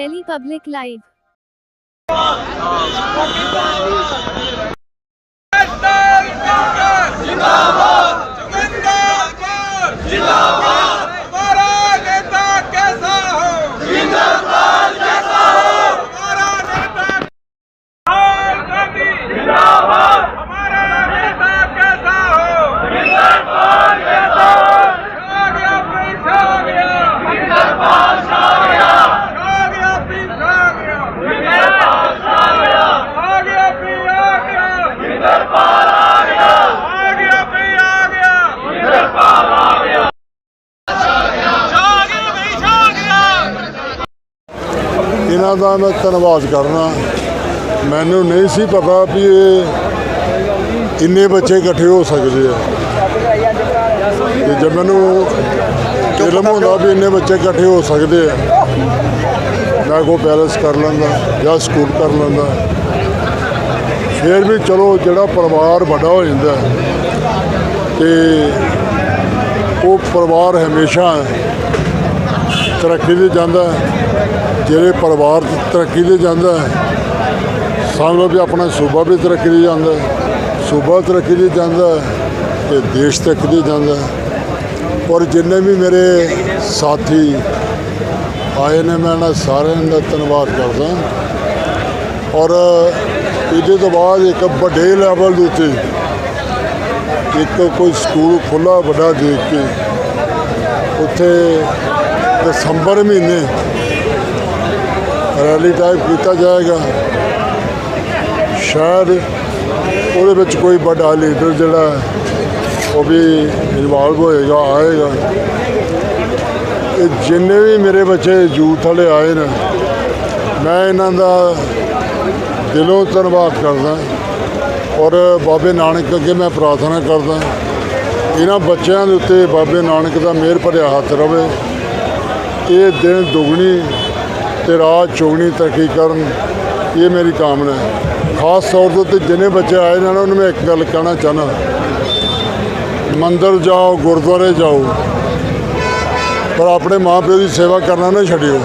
Daily public live ਇਹਨਾਂ ਦਾ ਮੈਂ ਧੰਨਵਾਦ ਕਰਨਾ ਮੈਨੂੰ ਨਹੀਂ ਸੀ ਪਤਾ ਵੀ ਇਹ ਇੰਨੇ ਬੱਚੇ ਇਕੱਠੇ ਹੋ ਸਕਦੇ ਆ। ਤੇ ਜਦ ਮੈਨੂੰ ਇਲਮ ਹੁੰਦਾ ਵੀ ਇੰਨੇ ਬੱਚੇ ਇਕੱਠੇ ਹੋ ਸਕਦੇ ਆ, ਮੈਂ ਕੋ ਪੈਲਸ ਕਰ ਲੈਂਦਾ ਜਾਂ ਸਕੂਲ ਕਰ ਲੈਂਦਾ। ਫਿਰ ਵੀ ਚਲੋ ਜਿਹੜਾ ਪਰਿਵਾਰ ਵੱਡਾ ਹੋ ਜਾਂਦਾ ਤੇ ਉਹ ਪਰਿਵਾਰ ਹਮੇਸ਼ਾ ਤਰੱਕੀ ਤੇ ਜਾਂਦਾ ਜਿਹੜੇ ਪਰਿਵਾਰ ਤਰੱਕੀ ਤੇ ਜਾਂਦਾ ਹੈ ਲਓ ਵੀ ਆਪਣਾ ਸੂਬਾ ਵੀ ਤਰੱਕੀ ਤੇ ਜਾਂਦਾ ਸੂਬਾ ਤਰੱਕੀ ਤੇ ਜਾਂਦਾ ਹੈ ਤੇ ਦੇਸ਼ ਤਰੱਕੀ ਤੇ ਜਾਂਦਾ ਔਰ ਜਿੰਨੇ ਵੀ ਮੇਰੇ ਸਾਥੀ ਆਏ ਨੇ, ਮੈਂ ਇਹਨਾਂ ਸਾਰਿਆਂ ਦਾ ਧੰਨਵਾਦ ਕਰਦਾ ਔਰ ਇਹਦੇ ਤੋਂ ਬਾਅਦ ਇੱਕ ਵੱਡੇ ਲੈਵਲ ਦੇ ਉੱਤੇ ਇੱਕ ਕੋਈ ਸਕੂਲ ਖੁੱਲਾ ਵੱਡਾ ਦੇਖ ਕੇ ਉੱਥੇ ਦਸੰਬਰ ਮਹੀਨੇ ਰੈਲੀ ਟਾਈਪ ਕੀਤਾ ਜਾਏਗਾ। ਸ਼ਾਇਦ ਉਹਦੇ ਵਿੱਚ ਕੋਈ ਵੱਡਾ ਲੀਡਰ ਜਿਹੜਾ ਉਹ ਵੀ ਇਨਵੋਲਵ ਹੋਏਗਾ, ਆਏਗਾ। ਇਹ ਜਿੰਨੇ ਵੀ ਮੇਰੇ ਬੱਚੇ ਯੂਥ ਵਾਲੇ ਆਏ ਨੇ, ਮੈਂ ਇਹਨਾਂ ਦਾ ਦਿਲੋਂ ਧੰਨਵਾਦ ਕਰਦਾ। ਔਰ ਬਾਬੇ ਨਾਨਕ ਅੱਗੇ ਮੈਂ ਪ੍ਰਾਰਥਨਾ ਕਰਦਾ, ਇਹਨਾਂ ਬੱਚਿਆਂ ਦੇ ਉੱਤੇ ਬਾਬੇ ਨਾਨਕ ਦਾ ਮਿਹਰ ਭਰਿਆ ਹੱਥ ਰਵੇ। ਇਹ ਦਿਨ ਦੁਗਣੀ ਤੇ ਰਾਤ ਚੌਗਣੀ ਤਰੱਕੀ ਕਰਨ, ਇਹ ਮੇਰੀ ਕਾਮਨਾ ਹੈ। ਖਾਸ ਤੌਰ ਦੇ ਉੱਤੇ ਜਿੰਨੇ ਬੱਚੇ ਆਏ ਨੇ, ਉਹਨਾਂ ਨੂੰ ਮੈਂ ਇੱਕ ਗੱਲ ਕਹਿਣਾ ਚਾਹਨਾ ਮੰਦਰ ਜਾਓ, ਗੁਰਦੁਆਰੇ ਜਾਓ, ਪਰ ਆਪਣੇ ਮਾਪਿਓ ਦੀ ਸੇਵਾ ਕਰਨਾ ਨਾ ਛੱਡਿਓ।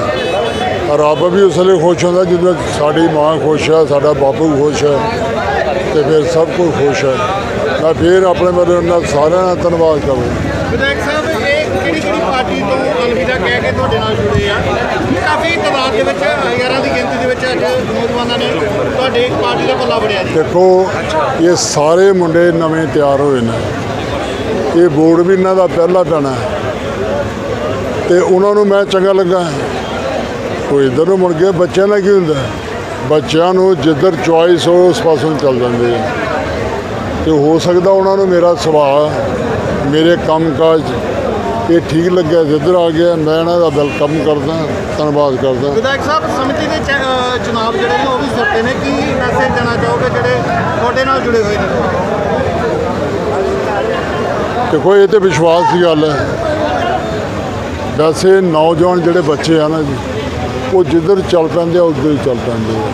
ਰੱਬ ਵੀ ਉਸ ਲਈ ਖੁਸ਼ ਹੁੰਦਾ ਜਦੋਂ ਸਾਡੀ ਮਾਂ ਖੁਸ਼ ਹੈ, ਸਾਡਾ ਬਾਪੂ ਖੁਸ਼ ਹੈ, ਤੇ ਫਿਰ ਸਭ ਕੁਝ ਖੁਸ਼ ਹੈ। ਮੈਂ ਫਿਰ ਆਪਣੇ ਵੱਲੋਂ ਇਹਨਾਂ ਸਾਰਿਆਂ ਦਾ ਧੰਨਵਾਦ ਕਰਦਾ। ਵਿਧਾਇਕ ਸਾਹਿਬ ਕਿਹੜੀ ਕਿਹੜੀ ਪਾਰਟੀ ਤੋਂ ਅਲਵਿਦਾ ਕਹਿ ਕੇ ਤੁਹਾਡੇ ਨਾਲ ਜੁੜੇ ਆ? ਕਾਫੀ ਤਾਦਾਦ ਦੇ ਵਿੱਚ, ਹਜ਼ਾਰਾਂ ਦੀ ਗਿਣਤੀ ਦੇ ਵਿੱਚ ਅੱਜ ਨੌਜਵਾਨਾਂ ਨੇ ਤੁਹਾਡੇ ਪਾਰਟੀ ਦਾ ਪੱਲਾ ਫੜਿਆ ਜੀ। ਦੇਖੋ, ਇਹ ਸਾਰੇ ਮੁੰਡੇ ਨਵੇਂ ਤਿਆਰ ਹੋਏ ਨੇ। ਇਹ ਬੋਰਡ ਵੀ ਇਹਨਾਂ ਦਾ ਪਹਿਲਾ ਪੈਣਾ ਹੈ। ਤੇ ਉਹਨਾਂ ਨੂੰ ਮੈਂ ਚੰਗਾ ਲੱਗਾ ਕੋਈ ਇੱਧਰ ਨੂੰ ਮੁੜ ਗਿਆ ਬੱਚਿਆਂ ਨਾਲ ਕੀ ਹੁੰਦਾ ਬੱਚਿਆਂ ਨੂੰ ਜਿੱਧਰ ਚੁਆਇਸ ਹੋ, ਉਸ ਪਾਸੋਂ ਚੱਲ ਜਾਂਦੇ ਆ। ਤੇ ਹੋ ਸਕਦਾ ਉਹਨਾਂ ਨੂੰ ਮੇਰਾ ਸੁਭਾਅ, ਮੇਰੇ ਕੰਮਕਾਜ ਇਹ ਠੀਕ ਲੱਗਿਆ ਜਿੱਧਰ ਆ ਗਿਆ ਮੈਂ ਇਹਨਾਂ ਦਾ ਵੈਲਕਮ ਕਰਦਾ ਧੰਨਵਾਦ ਕਰਦਾ। ਵਿਧਾਇਕ ਸਾਹਿਬ ਸਮਿਤੀ ਦੇ ਚੁਣਾਵ ਜਿਹੜੇ ਨੇ ਉਹ ਵੀ ਸਿੱਟੇ ਨੇ। ਕੀ ਮੈਸੇਜ ਦੇਣਾ ਚਾਹੋਗੇ ਜਿਹੜੇ ਤੁਹਾਡੇ ਨਾਲ ਜੁੜੇ ਹੋਏ ਨੇ? ਦੇਖੋ ਇਹ ਤੇ ਵਿਸ਼ਵਾਸ ਦੀ ਗੱਲ ਹੈ। ਵੈਸੇ ਨੌਜਵਾਨ ਜਿਹੜੇ ਬੱਚੇ ਆ ਨਾ ਜੀ ਉਹ ਜਿੱਧਰ ਚੱਲ ਪੈਂਦੇ ਆ ਉੱਧਰ ਹੀ ਚੱਲ ਪੈਂਦੇ ਆ।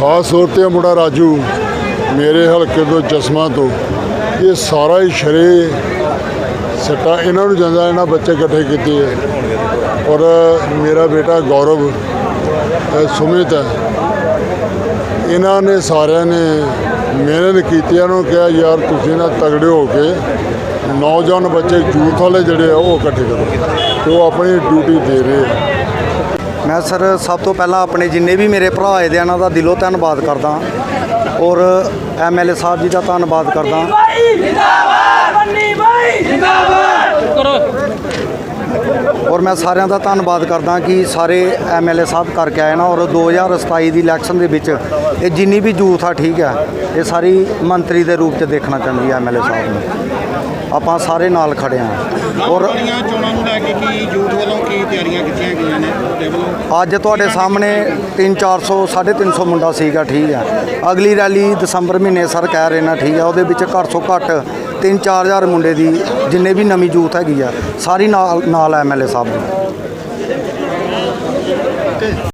ਖਾਸ ਤੌਰ ਤੇ ਮੁੰਡਾ ਰਾਜੂ ਮੇਰੇ ਹਲਕੇ ਤੋਂ ਚਸ਼ਮਾ ਤੋਂ। ਇਹ ਸਾਰਾ ਹੀ ਸ਼ਰੇ ਸੱਟਾ ਇਹਨਾਂ ਨੂੰ ਜਾਂਦਾ ਇਹਨਾਂ ਬੱਚੇ ਇਕੱਠੇ ਕੀਤੇ ਆ ਔਰ ਮੇਰਾ ਬੇਟਾ ਗੌਰਵ ਸੁਮਿਤ ਹੈ। ਇਹਨਾਂ ਨੇ ਸਾਰਿਆਂ ਨੇ ਮਿਹਨਤ ਕੀਤੀ ਇਹਨਾਂ ਨੂੰ ਕਿਹਾ ਯਾਰ ਤੁਸੀਂ ਨਾ ਤਗੜੇ ਹੋ ਕੇ ਨੌਜਵਾਨ ਬੱਚੇ ਯੂਥ ਵਾਲੇ ਜਿਹੜੇ ਆ ਉਹ ਇਕੱਠੇ ਕਰੋ। ਤੇ ਉਹ ਆਪਣੀ ਡਿਊਟੀ ਦੇ ਰਹੇ ਆ। ਮੈਂ ਸਰ ਸਭ ਤੋਂ ਪਹਿਲਾਂ ਆਪਣੇ ਜਿੰਨੇ ਵੀ ਮੇਰੇ ਭਰਾ ਆਏ ਦੇ ਆ, ਇਹਨਾਂ ਦਾ ਦਿਲੋਂ ਧੰਨਵਾਦ ਕਰਦਾ। ਔਰ ਐਮਐਲਏ ਸਾਹਿਬ ਜੀ ਦਾ ਧੰਨਵਾਦ ਕਰਦਾ। ਔਰ ਮੈਂ ਸਾਰਿਆਂ ਦਾ ਧੰਨਵਾਦ ਕਰਦਾ ਕਿ ਸਾਰੇ ਐਮਐਲਏ ਸਾਹਿਬ ਕਰਕੇ ਆਏ ਨਾ ਔਰ 2027 ਦੀ ਇਲੈਕਸ਼ਨ ਦੇ ਵਿੱਚ ਇਹ ਜਿੰਨੀ ਵੀ ਯੂਥ ਆ, ਠੀਕ ਆ, ਇਹ ਸਾਰੀ ਮੰਤਰੀ ਦੇ ਰੂਪ 'ਚ ਦੇਖਣਾ ਚਾਹੁੰਦੀ ਹੈ ਐਮਐਲਏ ਸਾਹਿਬ ਨੂੰ। ਆਪਾਂ ਸਾਰੇ ਨਾਲ ਖੜੇ ਹਾਂ ਔਰ ਆਉਣੀਆਂ ਚੋਣਾਂ ਨੂੰ ਲੈ ਕੇ ਕੀ ਯੂਥ ਵੱਲੋਂ ਕੀ ਤਿਆਰੀਆਂ ਕੀਤੀਆਂ ਗਈਆਂ ਨੇ ਤੁਹਾਡੇ ਵੱਲੋਂ? ਅੱਜ ਤੁਹਾਡੇ ਸਾਹਮਣੇ 3-400 350 ਮੁੰਡਾ ਸੀਗਾ ਠੀਕ ਹੈ ਅਗਲੀ ਰੈਲੀ ਦਸੰਬਰ ਮਹੀਨੇ ਸਰ ਕਹਿ ਰਹੇ ਨੇ ਠੀਕ ਹੈ ਉਹਦੇ ਵਿੱਚ ਘੱਟ ਤੋਂ ਘੱਟ 3-4000 ਮੁੰਡੇ ਦੀ ਜਿੰਨੇ ਵੀ ਨਵੀਂ ਯੂਥ ਹੈਗੀ ਆ ਸਾਰੀ ਨਾਲ ਨਾਲ ਐਮਐਲਏ ਸਾਹਿਬ ਦੀ।